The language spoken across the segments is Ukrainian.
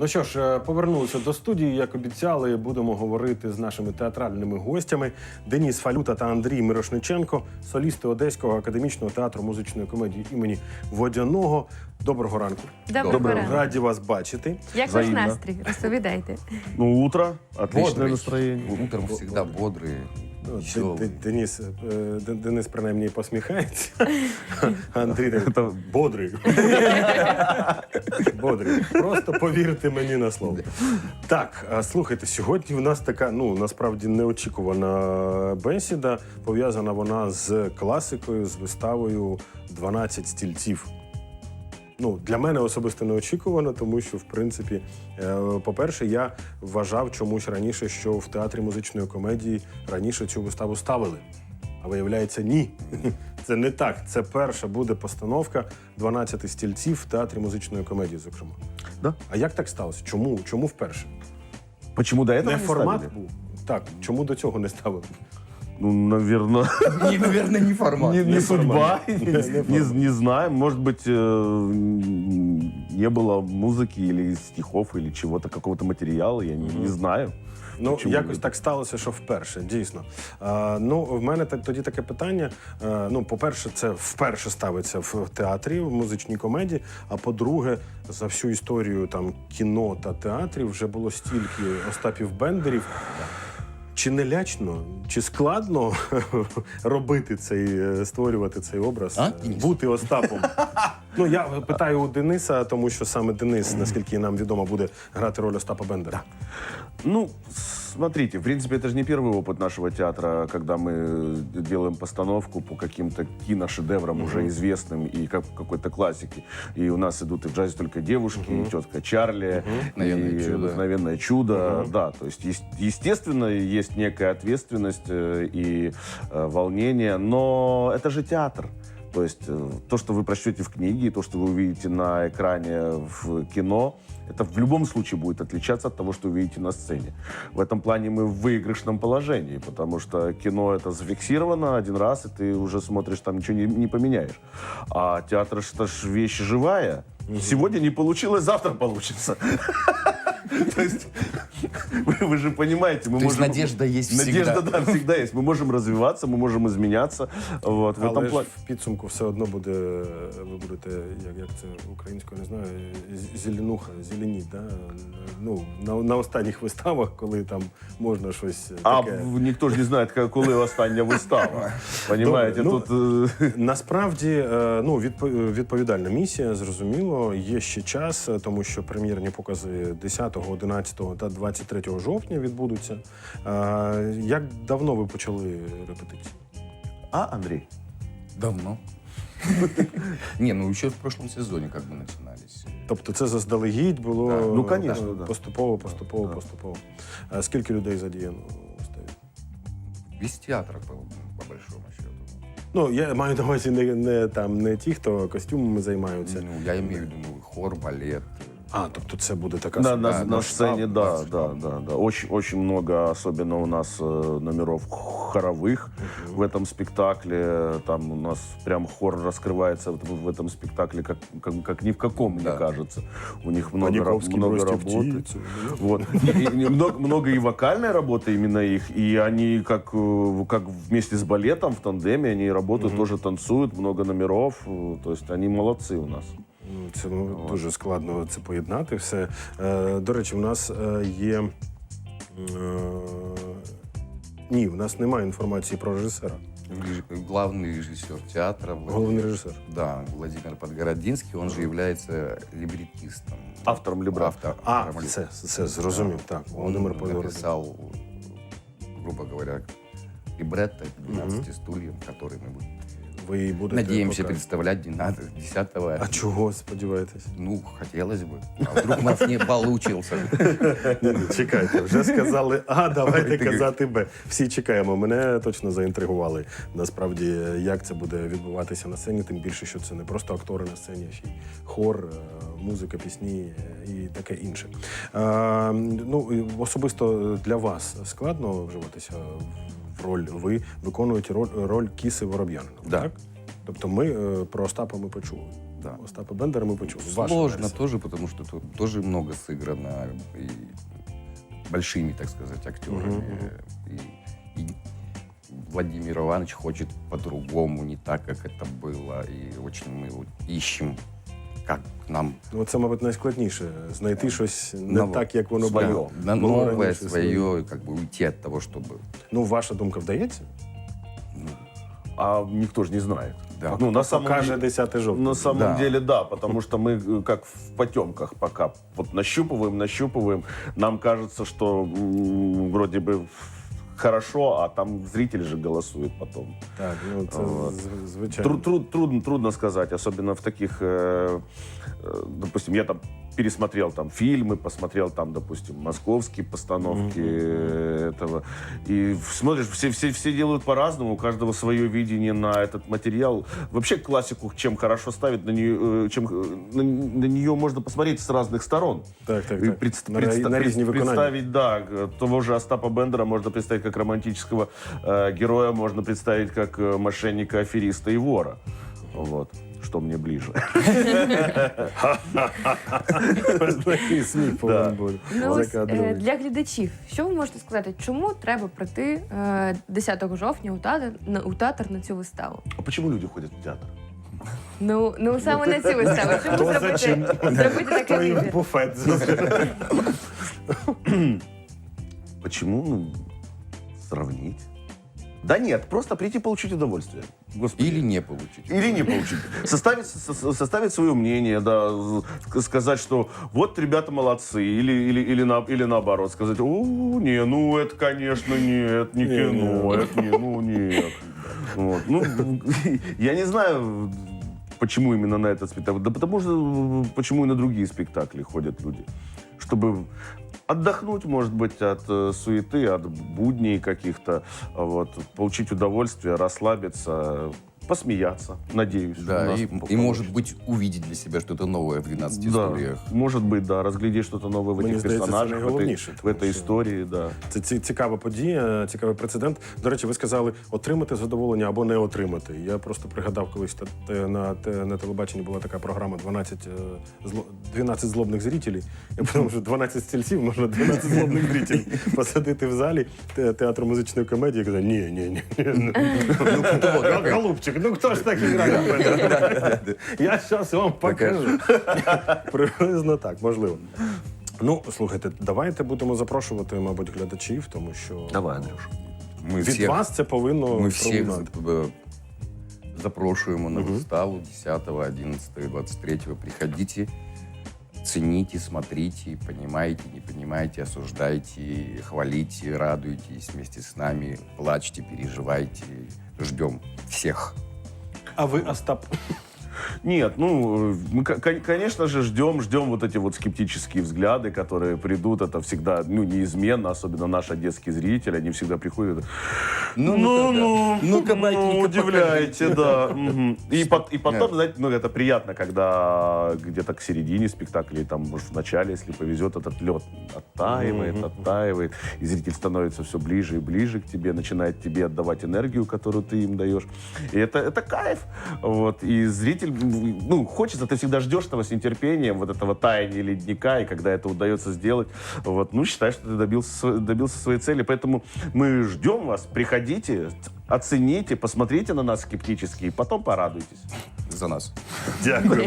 Ну що ж, е, повернулися до студії. Як обіцяли, будемо говорити з нашими театральними гостями Деніс Фалюта та Андрій Мирошниченко, солісти Одеського академічного театру музичної комедії імені Водяного. Доброго ранку. Доброго Доброго. ранку. Раді вас бачити. Як ваш настрій? Розповідайте. Ну, утро, отличное Бодрый. настроение. Утром всегда бодрые. Ну, веселые. Де- Де- Деніс, е, Де- Денис принаймні посміхається. Андрій так, Це- бодрий. Бодрий. Просто повірте мені на слово. Так, а слухайте, сьогодні в нас така, ну насправді неочікувана бесіда. Пов'язана вона з класикою, з виставою «12 стільців. Ну, для мене особисто неочікувано, тому що, в принципі, е, по-перше, я вважав чомусь раніше, що в театрі музичної комедії раніше цю виставу ставили. А виявляється, ні. Це не так. Це перша буде постановка «12 стільців в театрі музичної комедії, зокрема. Да. А як так сталося? Чому? Чому вперше? Почему до этого Не не формат ставили? був. Так, чому до цього не ставили? Ну, наверное, Не, наверное, не формат. не, не судьба, Не не, формат. не знаем. Может быть, э, не было музыки или стихов, или чего-то, какого-то материала, я не, не знаю. Ну, Чому якось ви- так сталося, що вперше, дійсно. А, ну, в мене так- тоді таке питання. Е, ну, по-перше, це вперше ставиться в театрі, в музичній комедії. А по-друге, за всю історію там кіно та театрів вже було стільки Остапів Бендерів. Чи не лячно, чи складно робити цей, е, створювати цей образ, А, е, бути Остапом? Ну я питаю у Дениса, тому що саме Денис, наскільки нам відомо, буде грати роль Остапа Бендера. Ну, смотрите, в принципе, это же не первый опыт нашего театра, когда мы делаем постановку по каким-то киношедеврам уже известным и как какой-то классике. И у нас идут и в джазе только девушки, и тетка Чарли, Обыкновенное и чудо. обыкновенное чудо. Да, то есть, ес- естественно, есть некая ответственность э, и э, волнение, но это же театр. То есть э, то, что вы прочтете в книге, то, что вы увидите на экране в кино, это в любом случае будет отличаться от того, что вы видите на сцене. В этом плане мы в выигрышном положении, потому что кино это зафиксировано один раз, и ты уже смотришь, там ничего не, не поменяешь. А театр это ж вещь живая. Сегодня не получилось, завтра получится. То есть вы, вы же понимаете, мы То есть можем... надежда есть Надежда, всегда. да, всегда есть. Мы можем развиваться, мы можем изменяться. Вот, в Але этом ж плане. в підсумку все одно буде, ви будете, як, як це українською, не знаю, з- зеленуха, зеленіть, да? ну, на, на останніх виставах, коли там можна щось А таке. в- ніхто ж не знає, ка- коли остання вистава. Понимаєте, Добре, тут е, Насправді, е, ну, відпо- відповідальна місія, зрозуміло, є ще час, е, тому що прем'єрні покази 10, 11 та 23 жовтня відбудуться. Е, Як давно ви почали репетиції? А, Андрій? Давно. Не, ну еще в прошлом сезоне как бы начинались. Тобто це заздалегідь було Так. Ну, конечно, е, да. поступово, поступово, Да. поступово. А скільки людей задіяно виставі? Весь театр, по, по большому счету. Ну, я маю на увазі не, не, там, не ті, хто костюмами займаються. Ну, я имею в виду ну, хор, балет. А, тобто це буде така На, на, да, на масштаб. сцене, да, да, да, да. Очень, очень много, особенно у нас э, номеров хоровых в этом спектакле. Там у нас прям хор раскрывается в, в этом спектакле как, как, как ни в каком, мне Да. кажется. У них много, ра- Паниковский много бросьте работы. птицу. Вот. И, и много, много и вокальной работы именно их, и они как, э, как вместе с балетом в тандеме, они работают, тоже танцуют, много номеров, э, то есть они молодцы у нас. Ну, Це ну, дуже складно це поєднати все. Е, до речі, у нас е, є. Е, ні, в нас немає інформації про режисера. Реж- Главный режиссер театра. Владимир- Головний режисер. Да, Владимир Подгородинский, он же является либретистом. Автором либретто. Автор, А, автором все, все зрозумів. Так, Володимир Он Подгородний. написал, грубо говоря, либретто к 12 стульям, которые мы будем, Ви будете надеемся пока- представлять 12, 10 А чого сподіваєтесь? Ну, хотелось бы. А вдруг у нас не получился. Чекайте, вже сказали А, давайте казати Б. Всі чекаємо. Мене точно заінтригували. Насправді, як це буде відбуватися на сцені, тим більше, що це не просто актори на сцені, а ще й хор, е, музика, пісні і таке інше. Е, Ну, особисто для вас складно вживатися в роль. Ви виконуєте роль, роль кіси Вороб'янина. Да. Так? Тобто ми е, про Остапа ми почули. Да. Остапа Бендера ми почули. Вашу Сложно версію. тоже, потому что тут тоже много сыграно и большими, так сказать, актерами. И, и Владимир Иванович хочет по-другому, не так, как это было. И очень мы вот ищем, как нам Ну, це, мабуть, найскладніше знайти щось не Нове. так, як воно Своє. було. на було новое раніше, свое, и как бы уйти от того, чтобы... Ну, ваша думка вдається? ну, А никто же не знает. Да. Ну, на самом Покаже деле... 10 жовтня. На самом Да. деле, да, потому что мы э, как в потемках пока вот нащупываем, нащупываем. Нам кажется, что м, вроде бы хорошо, а там зритель же голосует потом. Так, ну це Вот. звичайно. Тру- тру- трудно, трудно сказать, особенно в таких, э, э, допустим, я там пересмотрел там фильмы, посмотрел там, допустим, московские постановки э, этого, и смотришь, все, все, все делают по-разному, у каждого свое видение на этот материал. Вообще классику, чем хорошо ставить, на нее, э, чем, э, на, на нее можно посмотреть с разных сторон. Так, так, так. предс- На предста- на виконання. представить, да, того же Остапа Бендера можно представить как романтического э, героя, можно представить как э, мошенника, афериста и вора. Вот. Что мне ближе. Такий сміх повинен бути. Ну, ось, Закадровий. е, для глядачів, що ви можете сказати, чому треба прийти е, 10 жовтня у театр, на, у театр на цю виставу? А почему люди ходят в театр? Ну, ну саме на цю виставу. Чому зробити, зачем? зробити такий вибір? буфет. Почему? Ну, сравнить. Да нет, просто прийти получить удовольствие. Господи. Или не получить. Или не получить. Составить, со- составить свое мнение, да, сказать, что вот ребята молодцы, или, или, или, на, или наоборот, сказать, о, не, ну это, конечно, нет, не кино, это не, ну нет. Вот. Ну, я не знаю, почему именно на этот спектакль. Да потому что почему и на другие спектакли ходят люди. Чтобы отдохнуть, может быть, от э, суеты, от будней каких-то, а вот, получить удовольствие, расслабиться, посмеяться, надеюсь. у Да, нас и, и, получится. может быть, увидеть для себя что-то новое в 12 Да, историях. может быть, да, разглядеть что-то новое в Мне этих здається, це персонажах, в этой, найголовніше, в тому этой що- истории, да. Це ці- цікава подія, цікавий прецедент. До речі, ви сказали отримати задоволення або не отримати. Я просто пригадав колись та- те- на, те- на телебаченні була така програма 12, е, зло, 12 злобних зрителів. Я подумав, що 12 стільців можна 12 злобних зрителів посадити в залі те- театру музичної комедії і казати, ні, ні, ні. Ну, хто, голубчик, ну хто ж так грає? Я зараз вам покажу. Приблизно так, можливо. Ну, слухайте, давайте будемо запрошувати, мабуть, глядачів, тому що Давай, Андрюш. Мы від всех, вас це повинно мы всех пролунати. э, запрошуємо на Мгм. выставу 10, 11, 23. Приходите, цените, смотрите, понимаете, не понимаете, осуждайте, хвалите, радуйтесь вместе с нами, плачьте, переживайте. Ждем всех. А ви, Остап, Нет, ну, э, мы, ко- кон- конечно же, ждем, ждем вот эти вот скептические взгляды, которые придут. Это всегда, ну, неизменно, особенно наш одесский зритель, они всегда приходят. Ну, ну, ну, ну, батенька, удивляете, да. И, пот- и потом, знаете, ну, это приятно, когда где-то к середине спектакля, там, может, в начале, если повезет, этот лед оттаивает, оттаивает, и зритель становится все ближе и ближе к тебе, начинает тебе отдавать энергию, которую ты им даешь. И это, это кайф. Вот. И зритель, ну, хочется, ты всегда ждешь этого с нетерпением, вот этого таяния ледника, и когда это удается сделать, вот, ну, считай, что ты добился, сво- добился своей цели. Поэтому мы ждем вас, приходите, оцените, посмотрите на нас скептически, и потом порадуйтесь. За нас. дякую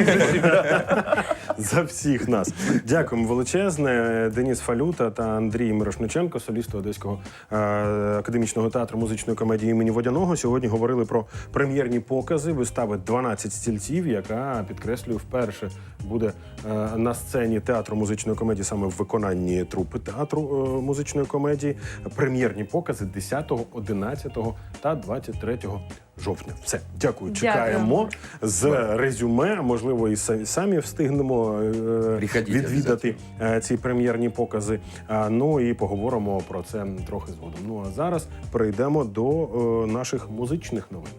за всіх нас. Дякуємо величезне. Деніс Фалюта та Андрій Мирошниченко, солісти Одеського е, академічного театру музичної комедії імені Водяного. Сьогодні говорили про прем'єрні покази вистави «12 стільців, яка підкреслюю вперше буде е, на сцені театру музичної комедії саме в виконанні трупи театру е, музичної комедії. Прем'єрні покази 10, 11 та 23 жовтня. Все, дякую. Чекаємо з резюме. Можливо, і самі встигнемо е, Приходіть відвідати е, ці прем'єрні покази. Ну і поговоримо про це трохи згодом. Ну а зараз перейдемо до е, наших музичних новин.